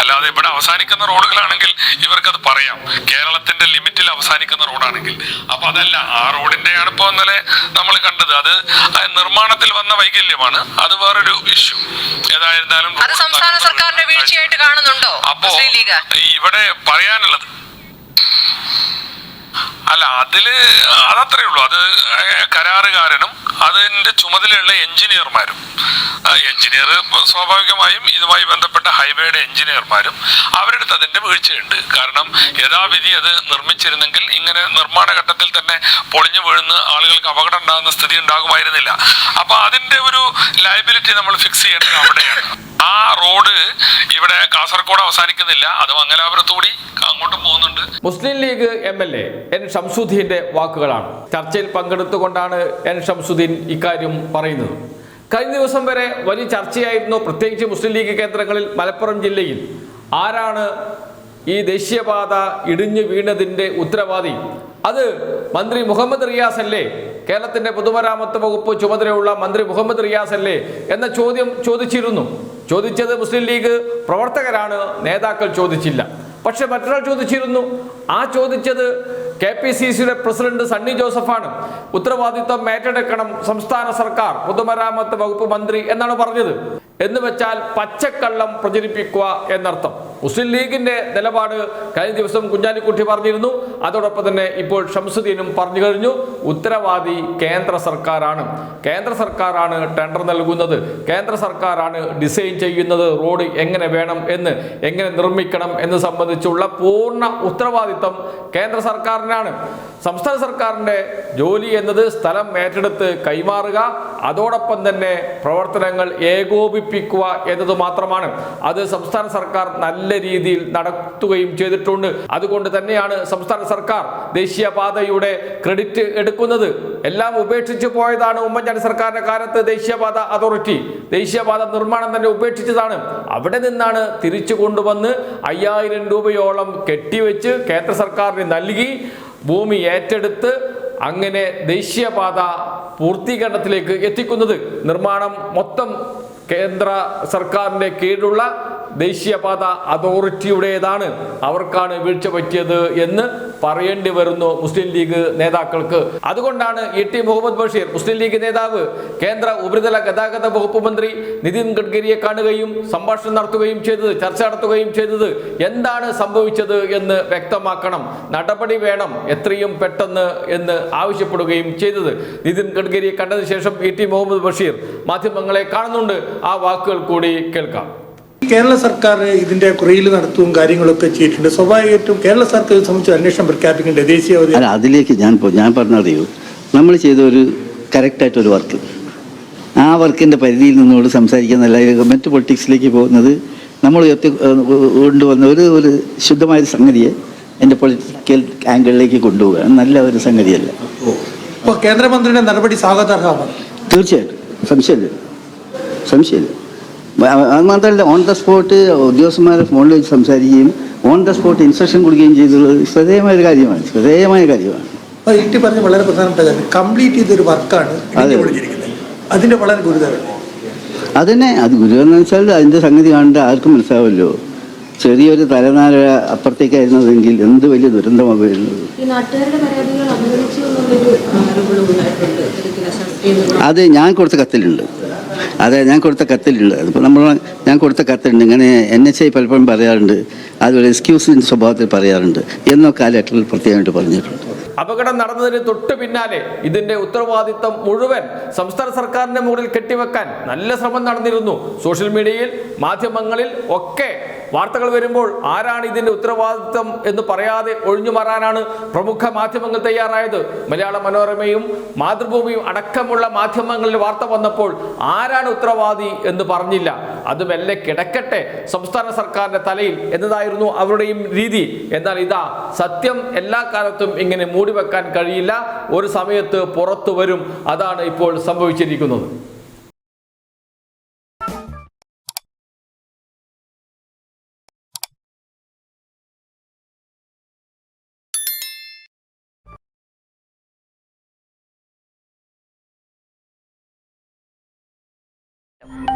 അല്ലാതെ ഇവിടെ അവസാനിക്കുന്ന റോഡുകളാണെങ്കിൽ ഇവർക്കത് പറയാം. കേരളത്തിന്റെ ലിമിറ്റിൽ അവസാനിക്കുന്ന റോഡാണെങ്കിൽ. അപ്പൊ അതല്ല ആ റോഡിന്റെയാണ് ഇപ്പോ ഇന്നലെ നമ്മൾ കണ്ടത്. അത് നിർമ്മാണത്തിൽ വന്ന വൈകല്യമാണ്. അത് വേറൊരു ഇഷ്യൂ ഏതായിരുന്നാലും അത് സംസ്ഥാന സർക്കാരിന്റെ വീഴ്ചയായിട്ട് കാണുന്നുണ്ടോ അപ്പോ ഇവിടെ പറയാനുള്ളത്. അല്ല അതിൽ അതത്രേ ഉള്ളൂ. അത് കരാറുകാരനും അതിന്റെ ചുമതലയുള്ള എഞ്ചിനീയർമാരും. എഞ്ചിനീയർ സ്വാഭാവികമായും ഇതുമായി ബന്ധപ്പെട്ട ഹൈവേയുടെ എഞ്ചിനീയർമാരും അവരുടെ അടുത്ത് അതിന്റെ വീഴ്ചയുണ്ട്. കാരണം യഥാവിധി അത് നിർമ്മിച്ചിരുന്നെങ്കിൽ ഇങ്ങനെ നിർമ്മാണ ഘട്ടത്തിൽ തന്നെ പൊളിഞ്ഞു വീഴുന്ന ആളുകൾക്ക് അപകടം ഉണ്ടാകുന്ന സ്ഥിതി ഉണ്ടാകുമായിരുന്നില്ല. അപ്പൊ അതിന്റെ ഒരു ലയബിലിറ്റി നമ്മൾ ഫിക്സ് ചെയ്യേണ്ടത് അവിടെയാണ്. ആ റോഡ് ഇവിടെ കാസർഗോഡ് അവസാനിക്കുന്നില്ല. അത് മംഗലാപുരത്തുകൂടി അങ്ങോട്ടും പോകുന്നുണ്ട്. Muslim League M L A N ഷംസുദ്ദീന്റെ വാക്കുകളാണ്. ചർച്ചയിൽ പങ്കെടുത്തുകൊണ്ടാണ് എൻ ഷംസുദ്ദീൻ ഇക്കാര്യം പറയുന്നത്. കഴിഞ്ഞ ദിവസം വരെ വലിയ ചർച്ചയായിരുന്നു പ്രത്യേകിച്ച് മുസ്ലിം ലീഗ് കേന്ദ്രങ്ങളിൽ മലപ്പുറം ജില്ലയിൽ. ആരാണ് ഈ ദേശീയപാത ഇടിഞ്ഞു വീണതിന്റെ ഉത്തരവാദി? അത് മന്ത്രി മുഹമ്മദ് റിയാസ് അല്ലേ? കേരളത്തിന്റെ പൊതുമരാമത്ത് വകുപ്പ് ചുമതലയുള്ള മന്ത്രി മുഹമ്മദ് റിയാസ് അല്ലേ? എന്ന ചോദ്യം ചോദിച്ചിരുന്നു. ചോദിച്ചത് മുസ്ലിം ലീഗ് പ്രവർത്തകരാണ് നേതാക്കൾ ചോദിച്ചില്ല. പക്ഷെ മറ്റൊരാൾ ചോദിച്ചിരുന്നു. ആ ചോദിച്ചത് കെ പി സി സിയുടെ പ്രസിഡന്റ് സണ്ണി ജോസഫാണ് ഉത്തരവാദിത്വം ഏറ്റെടുക്കണം സംസ്ഥാന സർക്കാർ പൊതുമരാമത്ത് വകുപ്പ് മന്ത്രി എന്നാണ് പറഞ്ഞത്. എന്ന് വെച്ചാൽ പച്ചക്കള്ളം പ്രചരിപ്പിക്കുക എന്നർത്ഥം. മുസ്ലിം ലീഗിന്റെ നിലപാട് കഴിഞ്ഞ ദിവസം കുഞ്ഞാലിക്കുട്ടി പറഞ്ഞിരുന്നു. അതോടൊപ്പം തന്നെ ഇപ്പോൾ ഷംസുദ്ദീനും പറഞ്ഞു കഴിഞ്ഞു ഉത്തരവാദി കേന്ദ്ര സർക്കാരാണ്. കേന്ദ്ര സർക്കാരാണ് ടെൻഡർ നൽകുന്നത്. കേന്ദ്ര സർക്കാരാണ് ഡിസൈൻ ചെയ്യുന്നത് റോഡ് എങ്ങനെ വേണം എന്ന് എങ്ങനെ നിർമ്മിക്കണം എന്ന് സംബന്ധിച്ചുള്ള പൂർണ ഉത്തരവാദിത്തം കേന്ദ്ര സർക്കാരിനാണ്. സംസ്ഥാന സർക്കാരിന്റെ ജോലി എന്നത് സ്ഥലം ഏറ്റെടുത്ത് കൈമാറുക അതോടൊപ്പം തന്നെ പ്രവർത്തനങ്ങൾ ഏകോപിപ്പിക്കുക എന്നത് മാത്രമാണ്. അത് സംസ്ഥാന സർക്കാർ നല്ല രീതിയിൽ നടത്തുകയും ചെയ്തിട്ടുണ്ട്. അതുകൊണ്ട് തന്നെയാണ് സംസ്ഥാന സർക്കാർ ദേശീയപാതയുടെ ക്രെഡിറ്റ് എടുക്കുന്നത്. എല്ലാം ഉപേക്ഷിച്ചു പോയതാണ് ഉമ്മൻചാണ്ടി സർക്കാരിന്റെ കാലത്ത് ദേശീയപാത അതോറിറ്റി. ദേശീയപാത നിർമ്മാണം തന്നെ ഉപേക്ഷിച്ചതാണ്. അവിടെ നിന്നാണ് തിരിച്ചു കൊണ്ടുവന്ന് അയ്യായിരം രൂപയോളം കെട്ടിവെച്ച് കേന്ദ്ര സർക്കാരിന് നൽകി. ഭൂമി ഏറ്റെടുത്ത് അങ്ങനെ ദേശീയപാത പൂർത്തീകരണത്തിലേക്ക് എത്തിക്കുന്നത് നിർമ്മാണം മൊത്തം കേന്ദ്ര സർക്കാരിന്റെ കീഴിലുള്ള ദേശീയപാത അതോറിറ്റിയുടേതാണ് അവർക്കാണ് വീഴ്ച പറ്റിയത് എന്ന് പറയേണ്ടി വരുന്നു മുസ്ലിം ലീഗ് നേതാക്കൾക്ക്. അതുകൊണ്ടാണ് E T Muhammad Basheer Muslim League നേതാവ് കേന്ദ്ര ഉപരിതല ഗതാഗത വകുപ്പ് മന്ത്രി നിതിൻ ഗഡ്കരിയെ കാണുകയും സംഭാഷണം നടത്തുകയും ചെയ്തത് ചർച്ച നടത്തുകയും ചെയ്തത് എന്താണ് സംഭവിച്ചത് എന്ന് വ്യക്തമാക്കണം. നടപടി വേണം എത്രയും പെട്ടെന്ന് എന്ന് ആവശ്യപ്പെടുകയും ചെയ്തത്. നിതിൻ ഗഡ്കരിയെ കണ്ടതിന് ശേഷം ഇ ടി മുഹമ്മദ് ബഷീർ മാധ്യമങ്ങളെ കാണുന്നുണ്ട്. ആ വാക്കുകൾ കൂടി കേൾക്കാം. കേരള സർക്കാർ ഇതിന്റെ കുറയിൽ നടത്തും കാര്യങ്ങളൊക്കെ ചെയ്തിട്ടുണ്ട്. സ്വാഭാവികമായിട്ടും കേരള സർക്കാർ സംബന്ധിച്ച് അന്വേഷണം പ്രഖ്യാപിക്കേണ്ട? ദേശീയ അല്ല അതിലേക്ക് ഞാൻ ഞാൻ പറഞ്ഞറിയൂ നമ്മൾ ചെയ്ത ഒരു കറക്റ്റായിട്ടൊരു വർക്ക്. ആ വർക്കിന്റെ പരിധിയിൽ നിന്നോട് സംസാരിക്കുന്നതല്ല മറ്റ് പൊളിറ്റിക്സിലേക്ക് പോകുന്നത് നമ്മൾ ഉയർത്തി കൊണ്ടുവന്ന ഒരു ഒരു ശുദ്ധമായ സംഗതിയെ എന്റെ പൊളിറ്റിക്കൽ ആംഗിളിലേക്ക് കൊണ്ടുപോവുക നല്ല ഒരു സംഗതിയല്ല. ഇപ്പോൾ കേന്ദ്രമന്ത്രിയുടെ നടപടി സ്വാഗതാർഹമാണ് തീർച്ചയായിട്ടും. സംശയമില്ല. സംശയമില്ല. അത് മാത്രമല്ല ഓൺ ദ സ്പോട്ട് ഉദ്യോഗസ്ഥന്മാരെ ഫോണിൽ വെച്ച് സംസാരിക്കുകയും ഓൺ ദ സ്പോട്ട് ഇൻസ്ട്രക്ഷൻ കൊടുക്കുകയും ചെയ്തുള്ളത് ശ്രദ്ധേയമായ ഒരു കാര്യമാണ് ശ്രദ്ധേയമായ കാര്യമാണ്. ഇട്ടി പറഞ്ഞ വളരെ പ്രധാനപ്പെട്ട കാര്യം കംപ്ലീറ്റ് ചെയ്തൊരു വർക്കാണ് അതെ. വളരെ ഗുരുതരം അതന്നെ അത് ഗുരുതരം വെച്ചാൽ അതിന്റെ സംഗതി കാണേണ്ട ആർക്കും മനസ്സിലാവല്ലോ ചെറിയൊരു തലനാര അപ്പുറത്തേക്കായിരുന്നതെങ്കിൽ എന്ത് വലിയ ദുരന്തമാണ് വരുന്നത് അത് ഞാൻ കൊടുത്ത കത്തിലുണ്ട്. അതെ ഞാൻ കൊടുത്ത കത്തിലുണ്ട്. അതിപ്പോൾ നമ്മൾ ഞാൻ കൊടുത്ത കത്തിലുണ്ട്. ഇങ്ങനെ എൻ എച്ച് ഐ പലപ്പോഴും പറയാറുണ്ട്. അതുപോലെ എക്സ്ക്യൂസിന്റെ സ്വഭാവത്തിൽ പറയാറുണ്ട്. എന്നൊക്കെ ആ ലെറ്ററിൽ പ്രത്യേകമായിട്ട് പറഞ്ഞിട്ടുണ്ട്. അപകടം നടന്നതിന് തൊട്ട് പിന്നാലെ ഇതിന്റെ ഉത്തരവാദിത്തം മുഴുവൻ സംസ്ഥാന സർക്കാരിന്റെ മുകളിൽ കെട്ടിവെക്കാൻ നല്ല ശ്രമം നടന്നിരുന്നു. സോഷ്യൽ മീഡിയയിൽ മാധ്യമങ്ങളിൽ ഒക്കെ വാർത്തകൾ വരുമ്പോൾ ആരാണ് ഇതിന്റെ ഉത്തരവാദിത്വം എന്ന് പറയാതെ ഒഴിഞ്ഞു മാറാനാണ് പ്രമുഖ മാധ്യമങ്ങൾ തയ്യാറായത്. മലയാള മനോരമയും മാതൃഭൂമിയും അടക്കമുള്ള മാധ്യമങ്ങളിൽ വാർത്ത വന്നപ്പോൾ ആരാണ് ഉത്തരവാദി എന്ന് പറഞ്ഞില്ല. അത് മെല്ലെ കിടക്കട്ടെ സംസ്ഥാന സർക്കാരിന്റെ തലയിൽ എന്നതായിരുന്നു അവരുടെയും രീതി. എന്നാൽ ഇതാ സത്യം എല്ലാ കാലത്തും ഇങ്ങനെ മൂടിവെക്കാൻ കഴിയില്ല. ഒരു സമയത്ത് പുറത്തു വരും. അതാണ് ഇപ്പോൾ സംഭവിച്ചിരിക്കുന്നത്. Yep.